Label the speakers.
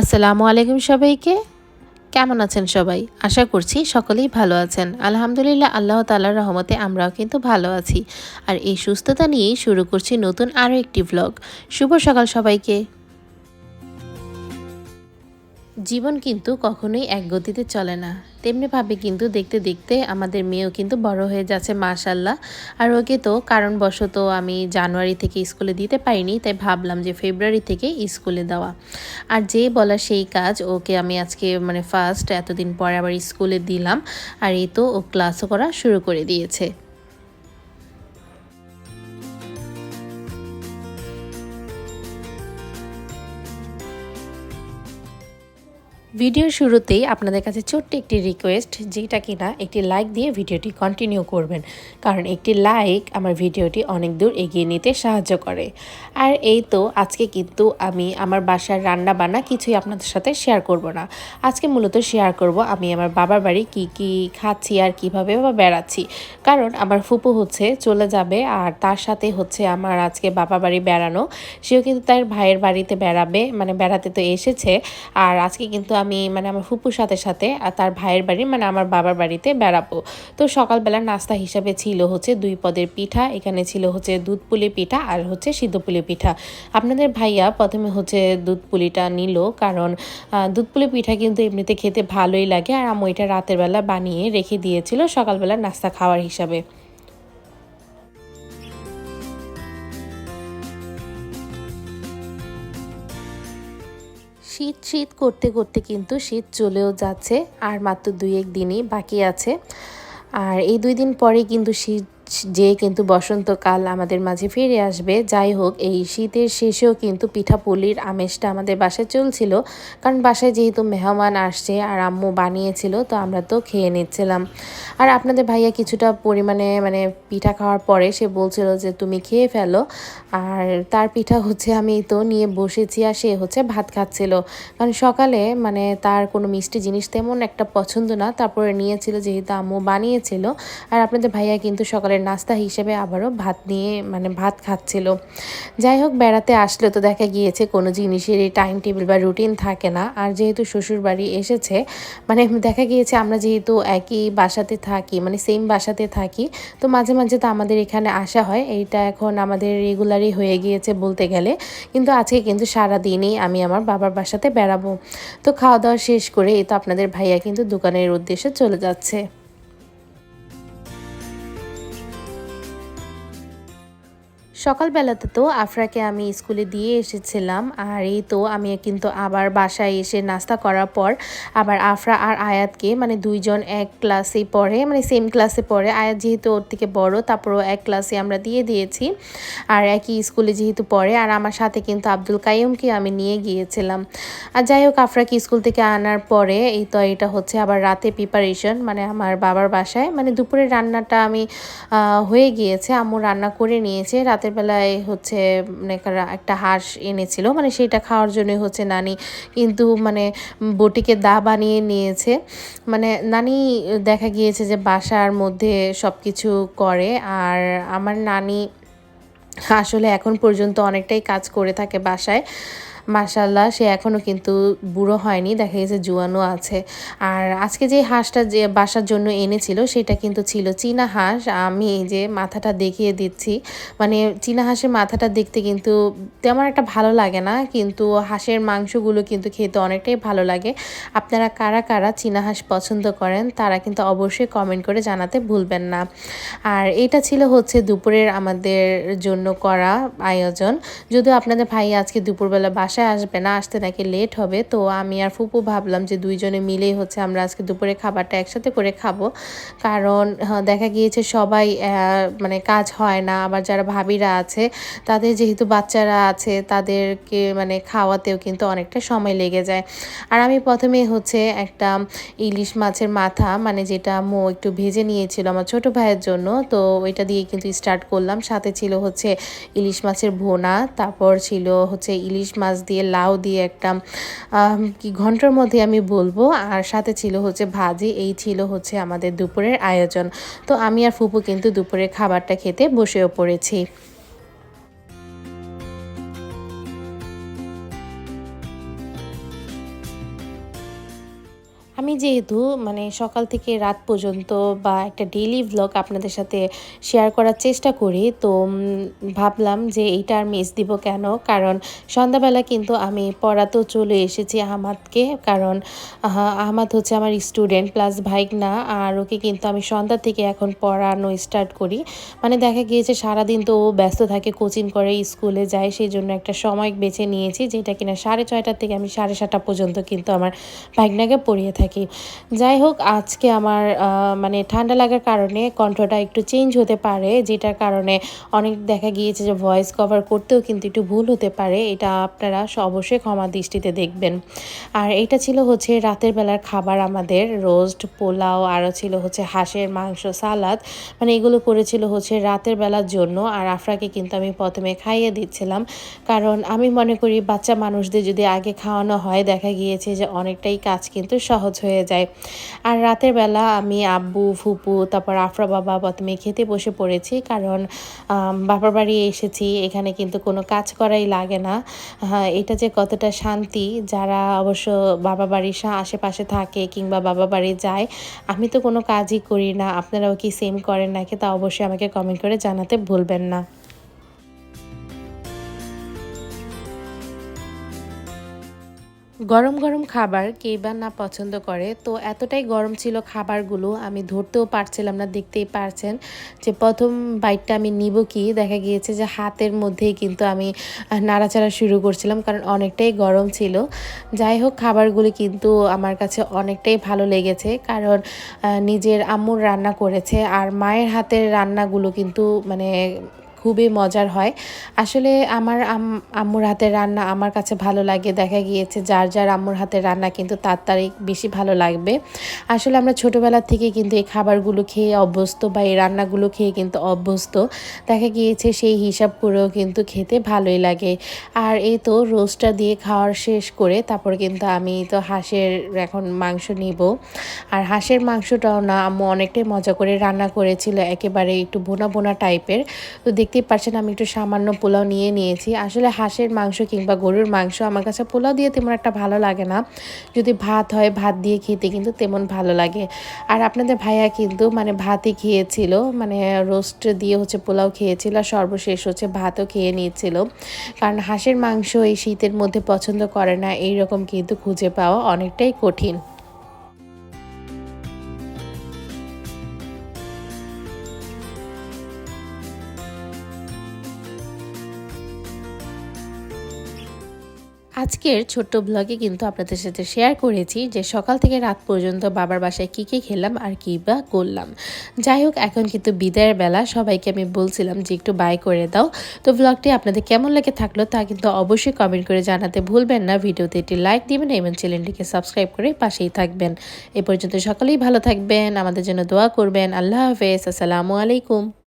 Speaker 1: আসসালামু আলাইকুম সবাইকে। কেমন আছেন সবাই? আশা করছি সকলেই ভালো আছেন। আলহামদুলিল্লাহ আল্লাহ তালার রহমতে আমরাও কিন্তু ভালো আছি। আর এই সুস্থতা নিয়েই শুরু করছি নতুন আরও একটি ভ্লগ শুভ সকাল সবাইকে। জীবন কিন্তু কখনোই এক গতিতে চলে না। তেমনিভাবে কিন্তু দেখতে দেখতে আমাদের মেয়েও কিন্তু বড় হয়ে যাচ্ছে মাশাল্লাহ আর ওকে তো কারণবশত আমি জানুয়ারি থেকে স্কুলে দিতে পারিনি, তাই ভাবলাম যে ফেব্রুয়ারি থেকে স্কুলে দেওয়া। আর যে বলা সেই কাজ, ওকে আমি আজকে মানে ফার্স্ট এতদিন পরে আবার স্কুলে দিলাম। আর এই তো ও ক্লাসও করা শুরু করে দিয়েছে। ভিডিওর শুরুতেই আপনাদের কাছে ছোট্ট একটি রিকোয়েস্ট যেটা কিনা একটি লাইক দিয়ে ভিডিওটি কন্টিনিউ করবেন। কারণ একটি লাইক আমার ভিডিওটি অনেক দূর এগিয়ে নিতে সাহায্য করে। আর এই তো আজকে কিন্তু আমি আমার বাসার রান্না বান্না কিছুই আপনাদের সাথে শেয়ার করব না। আজকে মূলত শেয়ার করব আমি আমার বাবার বাড়ি কি কি খাচ্ছি আর কীভাবে বা বেড়াচ্ছি। কারণ আমার ফুপু হচ্ছে, চলে যাবে আর তার সাথে হচ্ছে আমার আজকে বাবা বাড়ি বেড়ানো। সেও কিন্তু তার ভাইয়ের বাড়িতে বেড়াবে মানে বেড়াতে তো এসেছে। আর আজকে কিন্তু আমি মানে আমার ফুপুর সাথে সাথে আর তার ভাইয়ের বাড়ি মানে আমার বাবার বাড়িতে বেড়াবো। তো সকালবেলা নাস্তা হিসাবে ছিল হচ্ছে দুই পদের পিঠা, এখানে ছিল হচ্ছে দুধ পুলি পিঠা আর হচ্ছে সিদ্ধ পুলি পিঠা। আপনাদের ভাইয়া প্রথমে হচ্ছে দুধ পুলিটা নিল কারণ দুধ পুলি পিঠা কিন্তু এমনিতে খেতে ভালোই লাগে আর আমি এটা রাতের বেলা বানিয়ে রেখে দিয়েছিল সকালবেলা নাস্তা খাওয়ার হিসাবে। শীত শীত করতে করতে কিন্তু শীত চলেও যাচ্ছে, আর মাত্র দুই এক দিনই বাকি আছে। আর এই দুই দিন পরে কিন্তু শীত যে কিন্তু বসন্তকাল আমাদের মাঝে ফিরে আসবে, যাই হোক, এই শীতের শেষেও কিন্তু পিঠাপুলির আমেজটা আমাদের বাসায় চলছিল। কারণ বাসায় যেহেতু মেহমান আসছে আর আম্মু বানিয়েছিল, তো আমরা তো খেয়ে নিচ্ছিলাম। আর আপনাদের ভাইয়া কিছুটা পরিমাণে মানে পিঠা খাওয়ার পরে সে বলছিল যে, তুমি খেয়ে ফেলো। আর তার পিঠা হচ্ছে আমি তো নিয়ে বসেছি আর সে হচ্ছে ভাত খাচ্ছিল। কারণ সকালে মানে তার কোনো মিষ্টি জিনিস তেমন একটা পছন্দ না, তারপরে নিয়েছিল যেহেতু আম্মু বানিয়েছিল। আর আপনাদের ভাইয়া কিন্তু সকালের নাস্তা হিসেবে আবারও ভাত নিয়ে মানে ভাত খাচ্ছিল। যাই হোক, বেড়াতে আসলে তো দেখা গিয়েছে কোনো জিনিসেরই টাইম টেবিল বা রুটিন থাকে না। আর যেহেতু শ্বশুর বাড়ি এসেছে মানে দেখা গিয়েছে আমরা যেহেতু একই বাসাতে থাকি মানে সেম বাসাতে থাকি, তো মাঝে মাঝে তো আমাদের এখানে আসা হয়। এইটা এখন আমাদের রেগুলারই হয়ে গিয়েছে বলতে গেলে। কিন্তু আজকে কিন্তু সারা দিনই আমি আমার বাবার বাসাতে বেড়াবো। তো খাওয়া দাওয়া শেষ করে এই তো আপনাদের ভাইয়া কিন্তু দোকানের উদ্দেশ্যে চলে যাচ্ছে। সকালবেলাতে তো আফরাকে আমি স্কুলে দিয়ে এসেছিলাম, আর এই তো আমি কিন্তু আবার বাসায় এসে নাস্তা করার পর আবার আফরা আর আয়াতকে মানে দুইজন এক ক্লাসে পড়ে মানে সেম ক্লাসে পড়ে। আয়াত যেহেতু ওর থেকে বড়, তারপরও এক ক্লাসে আমরা দিয়ে দিয়েছি, আর একই স্কুলে যেহেতু পড়ে। আর আমার সাথে কিন্তু আব্দুল কাইমকে আমি নিয়ে গিয়েছিলাম। আর যাই হোক, আফরাকে স্কুল থেকে আনার পরে এই তো এটা হচ্ছে আবার রাতে প্রিপারেশন মানে আমার বাবার বাসায় মানে দুপুরের রান্নাটা আমি হয়ে গিয়েছে, আম্মু রান্না করে নিয়েছে। রাতের বেলায় হচ্ছে মানে একটা হাঁস এনেছিল। মানে সেটা খাওয়ার জন্যই হচ্ছে নানি কিন্তু মানে বটিকে দা বানিয়ে নিয়েছে। মানে নানি দেখা গিয়েছে যে বাসার মধ্যে সব কিছু করে। আর আমার নানি আসলে এখন পর্যন্ত অনেকটাই কাজ করে থাকে বাসায়। মাসাল্লাহ সে এখনও কিন্তু বুড়ো হয়নি, দেখা গেছে জুয়ানো আছে। আর আজকে যে হাঁসটা যে বাসার জন্য এনেছিল, সেটা কিন্তু ছিল চীনা হাঁস। আমি এই যে মাথাটা দেখিয়ে দিচ্ছি মানে চীনা হাঁসের মাথাটা দেখতে কিন্তু তেমন একটা ভালো লাগে না, কিন্তু হাঁসের মাংসগুলো কিন্তু খেতে অনেকটাই ভালো লাগে। আপনারা কারা কারা চীনা হাঁস পছন্দ করেন, তারা কিন্তু অবশ্যই কমেন্ট করে জানাতে ভুলবেন না। আর এটা ছিল হচ্ছে দুপুরের আমাদের জন্য করা আয়োজন। যদিও আপনাদের ভাই আজকে দুপুরবেলা বাস বাসায় আসবে না, আসতে নাকি লেট হবে। তো আমি আর ফুপু ভাবলাম যে দুইজনে মিলেই হচ্ছে আমরা আজকে দুপুরে খাবারটা একসাথে করে খাব। কারণ দেখা গিয়েছে সবাই মানে কাজ হয় না। আবার যারা ভাবিরা আছে, তাদের যেহেতু বাচ্চারা আছে, তাদেরকে মানে খাওয়াতেও কিন্তু অনেকটা সময় লেগে যায়। আর আমি প্রথমে হচ্ছে একটা ইলিশ মাছের মাথা মানে যেটা মো একটু ভেজে নিয়েছিল আমার ছোট ভাইয়ের জন্য, তো ওইটা দিয়ে কিন্তু স্টার্ট করলাম। সাথে ছিল হচ্ছে ইলিশ মাছের ভোনা, তারপর ছিল হচ্ছে ইলিশ মাছ দিয়ে, লাউ দিয়ে একটা কি ঘণ্টার মধ্যে আমি বলব। আর সাথে ছিল হচ্ছে ভাজি, এই ছিল হচ্ছে আমাদের দুপুরের আয়োজন। তো আমি আর ফুপু কিন্তু দুপুরের খাবারটা খেতে বসেও পড়েছি। আমি যেহেতু মানে সকাল থেকে রাত পর্যন্ত বা একটা ডেইলি ভ্লগ আপনাদের সাথে শেয়ার করার চেষ্টা করি তো ভাবলাম যে এইটা আর মিস দিব কেন? কারণ সন্ধ্যাবেলা কিন্তু আমি পড়াতেও চলে এসেছি আহমাদকে কারণ আহ, আহমাদ হচ্ছে আমার স্টুডেন্ট প্লাস ভাইক না আর ওকে কিন্তু আমি সন্ধ্যা থেকে এখন পড়ানো স্টার্ট করি। মানে দেখা গিয়েছে সারাদিন তো ও ব্যস্ত থাকে কোচিং করে স্কুলে যায় সেই জন্য একটা সময় বেছে নিয়েছি যেটা কিনা সাড়ে ছয়টার থেকে আমি সাড়ে সাতটা পর্যন্ত কিন্তু আমার ভাগনাকে পড়িয়ে থাকি। যাই হোক, আজকে আমার মানে ঠান্ডা লাগার কারণে কণ্ঠটা একটু চেঞ্জ হতে পারে, যেটার কারণে অনেক দেখা গিয়েছে যে ভয়েস কভার করতেও কিন্তু একটু ভুল হতে পারে, এটা আপনারা অবশ্যই ক্ষমা দৃষ্টিতে দেখবেন। আর এটা ছিল হচ্ছে রাতের বেলার খাবার আমাদের রোস্ট পোলাও, আরও ছিল হচ্ছে হাঁসের মাংস সালাদ মানে এগুলো করেছিল হচ্ছে রাতের বেলার জন্য, আর আফরাকে কিন্তু আমি প্রথমে খাইয়ে দিচ্ছিলাম। কারণ আমি মনে করি বাচ্চা মানুষদের যদি আগে খাওয়ানো হয়, দেখা গিয়েছে যে অনেকটাই কাজ কিন্তু সহজ হয়ে যায়। আর রাতের বেলা আমি আব্বু, ফুপু, তারপর আফরা বাবা প্রথমে খেতে বসে পড়েছি কারণ বাবার বাড়ি এসেছি, এখানে কিন্তু কোনো কাজ করাই লাগে না। এটা যে কতটা শান্তি, যারা অবশ্য বাবা বাড়ির আশেপাশে থাকে কিংবা বাবা বাড়ি যায়, আমি তো কোনো কাজই করি না। আপনারাও কি সেম করেন নাকি তা অবশ্যই আমাকে কমেন্ট করে জানাতে ভুলবেন না। গরম গরম খাবার কে বা না পছন্দ করে, তো এতটাই গরম ছিল খাবারগুলো, আমি ধরতেও পারছিলাম না, দেখতেই পারছেন যে প্রথম বাইটটা আমি নিব কি? দেখা গিয়েছে যে হাতের মধ্যেই কিন্তু আমি নাড়াচাড়া শুরু করছিলাম কারণ অনেকটাই গরম ছিল। যাই হোক, খাবারগুলি কিন্তু আমার কাছে অনেকটাই ভালো লেগেছে কারণ নিজের আম্মুর রান্না করেছে আর মায়ের হাতের রান্নাগুলো কিন্তু মানে খুবই মজার হয়। আসলে আমার আম্মুর হাতের রান্না আমার কাছে ভালো লাগে। দেখা গিয়েছে যার যার আম্মুর হাতের রান্না কিন্তু তার, তারই বেশি ভালো লাগবে। আসলে আমরা ছোটোবেলা থেকে কিন্তু এই খাবারগুলো খেয়ে অভ্যস্ত বা এই রান্নাগুলো খেয়ে কিন্তু অভ্যস্ত। দেখা গিয়েছে সেই হিসাব করেও কিন্তু খেতে ভালোই লাগে। আর এই তো রোস্টটা দিয়ে খাওয়ার শেষ করে তারপর কিন্তু আমি তো হাঁসের এখন মাংস নিব। আর হাঁসের মাংসটাও না, আম্মু অনেকটাই মজা করে রান্না করেছিল। একেবারে একটু বোনা বোনা টাইপের। তো দেখতেই পারছেন, আমি একটু সামান্য পোলাও নিয়ে নিয়েছি। আসলে হাঁসের মাংস কিংবা গরুর মাংস আমার কাছে পোলাও দিয়ে তেমন একটা ভালো লাগে না। যদি ভাত হয়, ভাত দিয়ে খেতে কিন্তু তেমন ভালো লাগে। আর আপনাদের ভাইয়া কিন্তু মানে ভাতই খেয়েছিল মানে রোস্ট দিয়ে হচ্ছে পোলাও খেয়েছিল আর সর্বশেষ হচ্ছে ভাতও খেয়ে নিয়েছিল। কারণ হাঁসের মাংস এই শীতের মধ্যে পছন্দ করে না এই রকম কিন্তু খুঁজে পাওয়া অনেকটাই কঠিন। আজকের ছোট্ট ব্লগে কিন্তু আপনাদের সাথে শেয়ার করেছি যে সকাল থেকে রাত পর্যন্ত বাবার বাসায় কী কী খেলাম আর কী বা করলাম। যাই হোক, এখন কিন্তু বিদায়ের বেলা। সবাইকে আমি বলছিলাম যে একটু বাই করে দাও। তো ব্লগটি আপনাদের কেমন লেগে থাকল তা কিন্তু অবশ্যই কমেন্ট করে জানাতে ভুলবেন না। ভিডিওতে একটি লাইক দিবেন এবং চ্যানেলটিকে সাবস্ক্রাইব করে পাশেই থাকবেন। এ পর্যন্ত সকলেই ভালো থাকবেন, আমাদের জন্য দোয়া করবেন। আল্লাহ হাফেজ। আসসালামু আলাইকুম।